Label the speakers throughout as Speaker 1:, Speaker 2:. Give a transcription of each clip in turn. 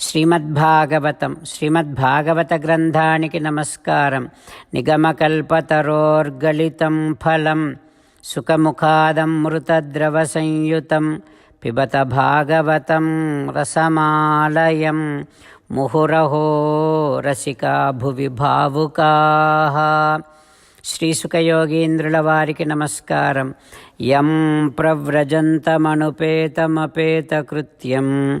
Speaker 1: శ్రీమద్భాగవతం. శ్రీమద్భాగవత గ్రంథానికి నమస్కారం. నిగమకల్పతరోర్గలితం ఫలం. సుఖముఖాదం మృతద్రవ సంయుతం పిబత భాగవతం రసమాలయం. ముహురహో రసికా భువి భావుకా శ్రీసుఖయోగీంద్రుల వారికి నమస్కారం. యం ప్రవ్రజంతమనుపేతమపేతకృత్యం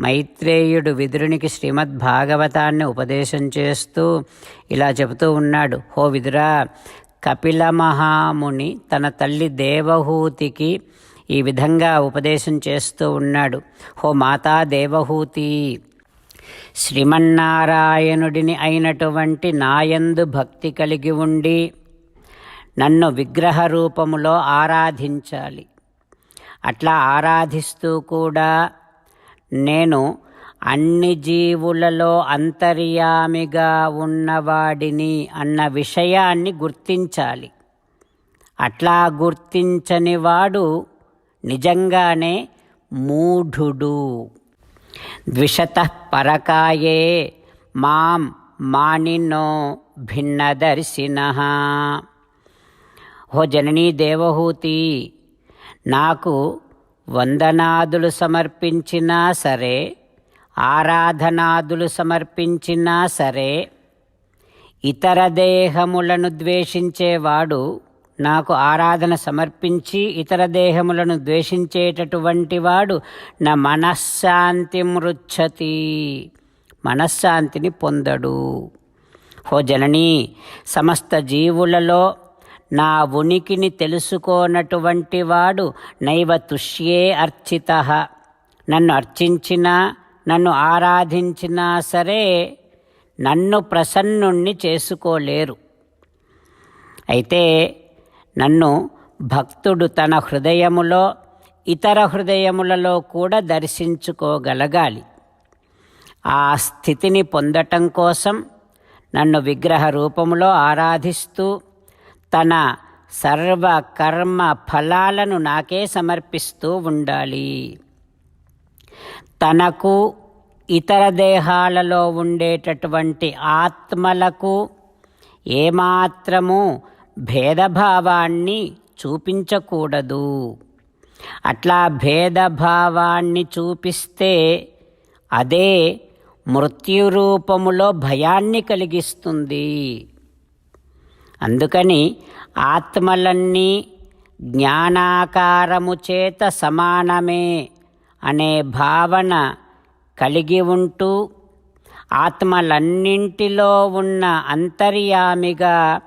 Speaker 1: మైత్రేయుడు విదురునికి శ్రీమద్ భాగవతాన్ని ఉపదేశం చేస్తూ ఇలా చెబుతూ ఉన్నాడు. హో విదురా కపిల మహాముని తన తల్లి దేవహూతికి ఈ విధంగా ఉపదేశం చేస్తూ ఉన్నాడు. హో మాతా దేవహూతి శ్రీమన్నారాయణుడిని అయినటువంటి నాయందు భక్తి కలిగి ఉండి నన్ను విగ్రహ రూపములో ఆరాధించాలి. అట్లా ఆరాధిస్తూ కూడా నేను అన్ని జీవులలో అంతర్యామిగా ఉన్నవాడిని అన్న విషయాన్ని గుర్తించాలి. అట్లా గుర్తించని వాడు నిజంగానే మూఢుడు. ద్విషత పరకాయే మాం మానినో భిన్నదర్శిన. హో జననీ దేవహూతి నాకు వందనాదులు సమర్పించినా సరే ఆరాధనాదులు సమర్పించినా సరే ఇతర దేహములను ద్వేషించేవాడు నాకు ఆరాధన సమర్పించి ఇతర దేహములను ద్వేషించేటటువంటి వాడు నా మనశ్శాంతి మృచ్చతి మనశ్శాంతిని పొందడు. హో జననీ సమస్త జీవులలో నా ఉనికిని తెలుసుకోనటువంటి వాడు నైవ తుష్యే అర్చిత. నన్ను అర్చించినా నన్ను ఆరాధించినా సరే నన్ను ప్రసన్నుణ్ణి చేసుకోలేరు. అయితే నన్ను భక్తుడు తన హృదయములో ఇతర హృదయములలో కూడా దర్శించుకోగలగాలి. ఆ స్థితిని పొందటం కోసం నన్ను విగ్రహ రూపములో ఆరాధిస్తూ తన సర్వ కర్మ ఫలాలను నాకే సమర్పిస్తూ ఉండాలి. తనకు ఇతర దేహాలలో ఉండేటటువంటి ఆత్మలకు ఏమాత్రము భేదభావాన్ని చూపించకూడదు. అట్లా భేదభావాన్ని చూపిస్తే అదే మృత్యురూపములో భయాన్ని కలిగిస్తుంది. అందుకని ఆత్మలన్నీ జ్ఞానాకారము చేత సమానమే అనే భావన కలిగి ఉంటూ ఆత్మలన్నింటిలో ఉన్న అంతర్యామిగా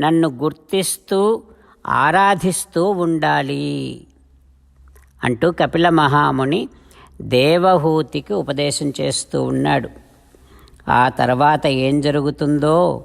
Speaker 1: నన్ను గుర్తిస్తూ ఆరాధిస్తూ ఉండాలి అంటూ కపిల మహాముని దేవహూతికి ఉపదేశం చేస్తూ ఉన్నాడు. ఆ తర్వాత ఏం జరుగుతుందో